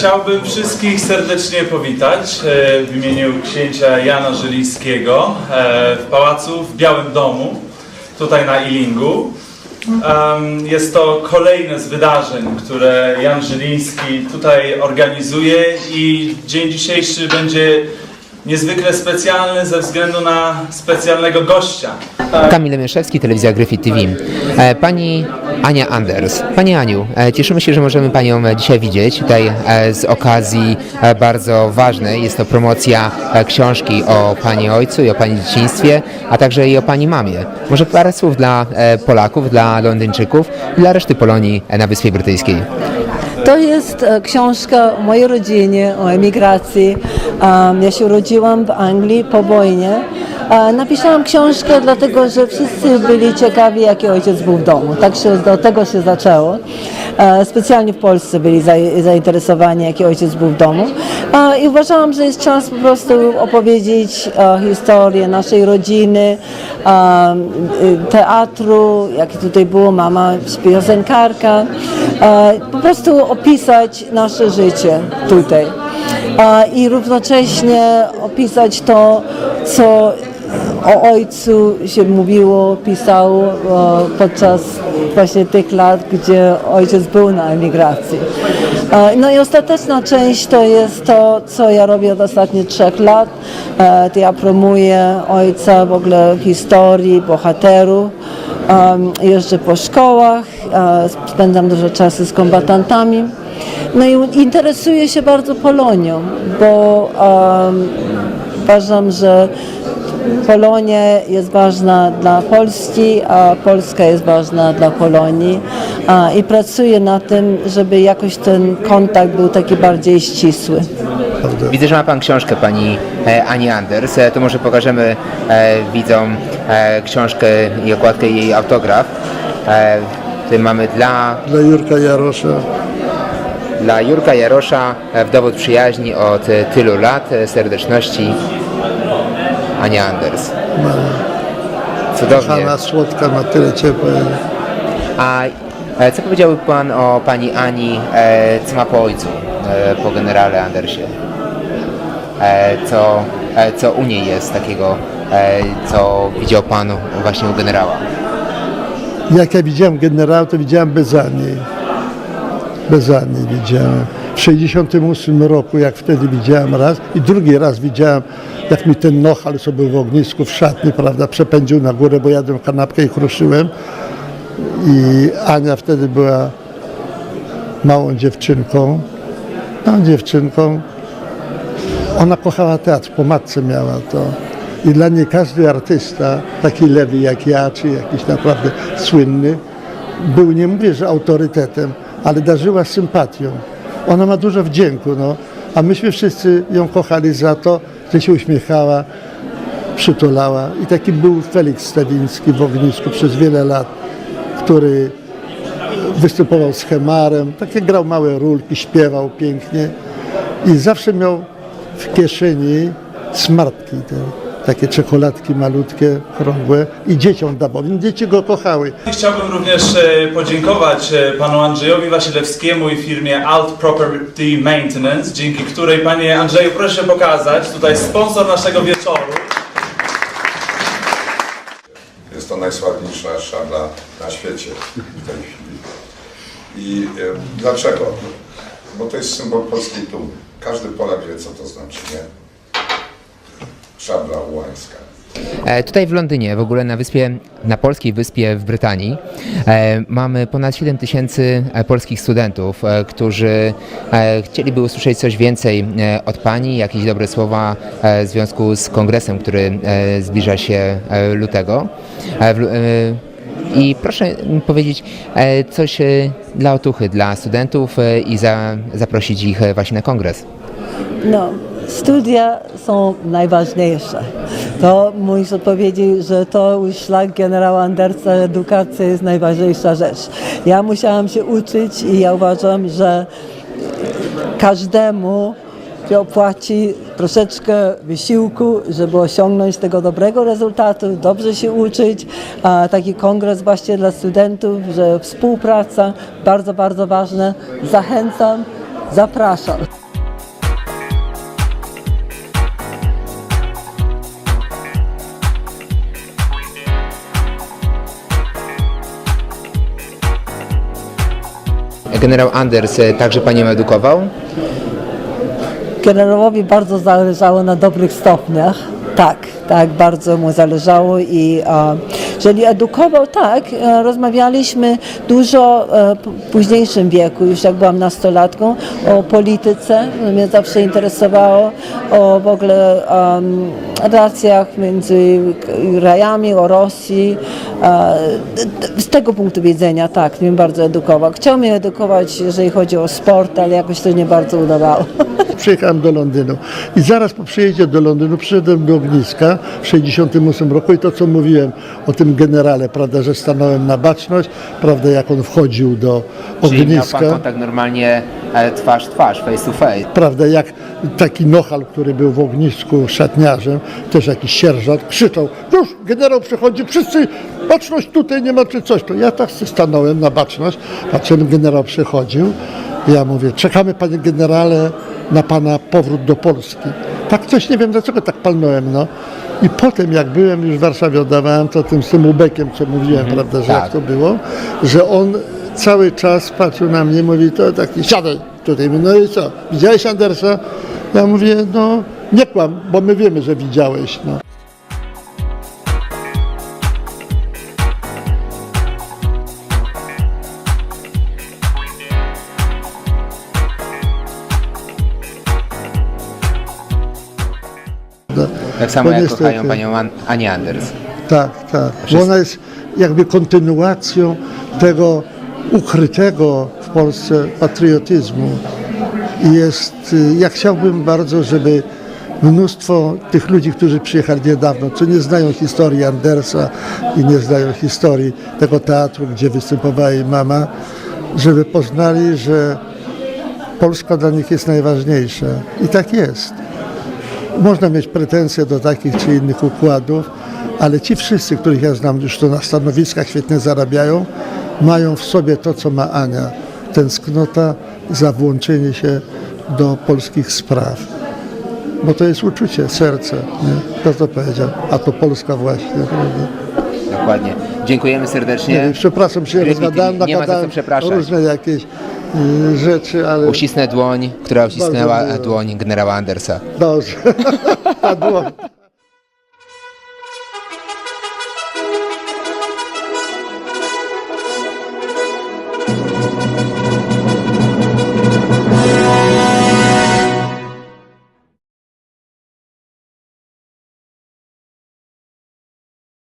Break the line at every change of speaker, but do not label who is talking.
Chciałbym wszystkich serdecznie powitać e, w imieniu księcia Jana Żylińskiego e, w pałacu w Białym Domu, tutaj na Ilingu. Jest to kolejne z wydarzeń, które Jan Żyliński tutaj organizuje i dzień dzisiejszy będzie niezwykle specjalny ze względu na specjalnego gościa.
Kamil Mieszewski, Telewizja Gryfit TV. E, Pani Ania Anders. Pani Aniu, e, cieszymy się, że możemy Panią e, dzisiaj widzieć tutaj e, z okazji bardzo ważnej. Jest to promocja książki o Pani ojcu i o Pani dzieciństwie, a także i o Pani mamie. Może parę słów dla Polaków, dla Londyńczyków i dla reszty Polonii na Wyspie Brytyjskiej.
To jest książka o mojej rodzinie, o emigracji. Ja się urodziłam w Anglii po wojnie. E, Napisałam książkę dlatego, że wszyscy byli ciekawi, jaki ojciec był w domu. Tak się, do tego się zaczęło. E, Specjalnie w Polsce byli za- zainteresowani, jaki ojciec był w domu. E, I uważałam, że jest czas po prostu opowiedzieć historię naszej rodziny, teatru, jak tutaj było mama piosenkarka. Po prostu opisać nasze życie tutaj. I równocześnie opisać to, co o ojcu się mówiło, pisało e, podczas właśnie tych lat, gdzie ojciec był na emigracji. E, No i ostateczna część to jest to, co ja robię od ostatnich trzech lat. E, To ja promuję ojca w ogóle historii, bohaterów. Jeżdżę po szkołach, spędzam dużo czasu z kombatantami. No i interesuję się bardzo Polonią, bo um, uważam, że Polonia jest ważna dla Polski, a Polska jest ważna dla Polonii. A, I pracuję na tym, żeby jakoś ten kontakt był taki bardziej ścisły.
Widzę, że ma Pan książkę Pani e, Ani Anders. E, To może pokażemy e, widzom e, książkę i okładkę i jej autograf. E, Tutaj mamy dla,
dla Jurka Jarosza.
dla Jurka Jarosza e, w dowód przyjaźni od e, tylu lat e, serdeczności Ania Anders. Cudownie.
Kochana, słodka, na tyle ciepła.
A e, co powiedziałby Pan o Pani Ani, e, co ma po ojcu, e, po generale Andersie? E, co, e, co u niej jest takiego, e, co widział Pan właśnie u generała?
Jak ja widziałem generał, to widziałem bez Ani. Bez Ani widziałem. W 68 roku, jak wtedy widziałem raz i drugi raz widziałem, jak mi ten nochal, co był w ognisku w szatni, prawda, przepędził na górę, bo jadłem kanapkę i kruszyłem. I Ania wtedy była małą dziewczynką, małą dziewczynką. Ona kochała teatr, po matce miała to. I dla niej każdy artysta, taki lewy jak ja, czy jakiś naprawdę słynny, był, nie mówię, że autorytetem, ale darzyła sympatią. Ona ma dużo wdzięku, no. A myśmy wszyscy ją kochali za to, że się uśmiechała, przytulała. I taki był Felix Stawiński w Ognisku przez wiele lat, który występował z Hemarem, takie grał małe rulki, śpiewał pięknie i zawsze miał w kieszeni smartki, takie czekoladki malutkie, krągłe i dzieciom dawał, więc dzieci go kochały.
Chciałbym również e, podziękować e, panu Andrzejowi Wasilewskiemu i firmie Alt Property Maintenance, dzięki której panie Andrzeju proszę pokazać tutaj sponsor naszego wieczoru.
Jest to najsławniejsza szabla na świecie w tej chwili. I e, dlaczego? Bo to jest symbol polskiej dumy. Każdy Polak wie, co to znaczy, nie? Szabla ułańska.
E, Tutaj w Londynie, w ogóle na wyspie, na polskiej wyspie w Brytanii, e, mamy ponad 7 tysięcy e, polskich studentów, e, którzy e, chcieliby usłyszeć coś więcej e, od Pani, jakieś dobre słowa e, w związku z kongresem, który e, zbliża się e, lutego. E, e, I proszę powiedzieć e, coś e, dla otuchy, dla studentów e, i za, zaprosić ich e, właśnie na kongres.
No, studia są najważniejsze. To muszę powiedzieć, że to już szlak generała Andersa, edukacja jest najważniejsza rzecz. Ja musiałam się uczyć i ja uważam, że każdemu się opłaci troszeczkę wysiłku, żeby osiągnąć tego dobrego rezultatu, dobrze się uczyć. A taki kongres właśnie dla studentów, że współpraca bardzo, bardzo ważne. Zachęcam Zapraszam.
Generał Anders e, także Panią edukował?
Generałowi bardzo zależało na dobrych stopniach. Tak, tak, bardzo mu zależało i jeżeli edukował, tak, e, rozmawialiśmy dużo e, w późniejszym wieku, już jak byłam nastolatką, o polityce, mnie zawsze interesowało, o w ogóle em, relacjach między krajami, o Rosji. E, z tego punktu widzenia, tak, mnie bardzo edukował. Chciał mnie edukować, jeżeli chodzi o sport, ale jakoś to nie bardzo udawało.
Przyjechałem do Londynu i zaraz po przyjeździe do Londynu przyszedłem do ogniska w 68 roku i to co mówiłem o tym generale, prawda, że stanąłem na baczność, prawda, jak on wchodził do
Czyli miał
ogniska.
Pan kontakt normalnie e, twarz twarz, face to face.
prawda, jak taki nochal, który był w ognisku szatniarzem, też jakiś sierżant, krzyczał, już generał przychodzi, wszyscy, baczność tutaj nie ma czy coś. To ja tak stanąłem na baczność, patrzyłem, generał przychodził, ja mówię, czekamy panie generale na pana powrót do Polski. Tak coś, nie wiem dlaczego tak palnąłem, no. I potem jak byłem już w Warszawie, oddawałem to tym symubekiem, co mówiłem, prawda, że
tak.
jak to było, że on cały czas patrzył na mnie, mówi, to taki, siadaj tutaj, no i co, widziałeś Andersa? Ja mówię, no nie kłam, bo my wiemy, że widziałeś, no.
Tak samo jak
niestety-
kochają Panią An- Anię Anders.
Tak, tak. Bo ona jest jakby kontynuacją tego ukrytego w Polsce patriotyzmu. I jest, y, ja chciałbym bardzo, żeby mnóstwo tych ludzi, którzy przyjechali niedawno, co nie znają historii Andersa i nie znają historii tego teatru, gdzie występowała jej mama, żeby poznali, że Polska dla nich jest najważniejsza. I tak jest. Można mieć pretensje do takich czy innych układów, ale ci wszyscy, których ja znam, już to na stanowiskach świetnie zarabiają, mają w sobie to, co ma Ania. Tęsknota za włączenie się do polskich spraw. Bo to jest uczucie, serce. Nie? To powiedział? A to Polska właśnie. Prawda?
Dokładnie. Dziękujemy serdecznie.
Nie, przepraszam, się
Gryfit,
rozgadałem,
nie ma za co
nagadałem
przepraszać.
różne jakieś rzeczy, ale
Uścisnę dłoń, która uścisnęła dłoń generała Andersa.
dobrze. Ta dłoń.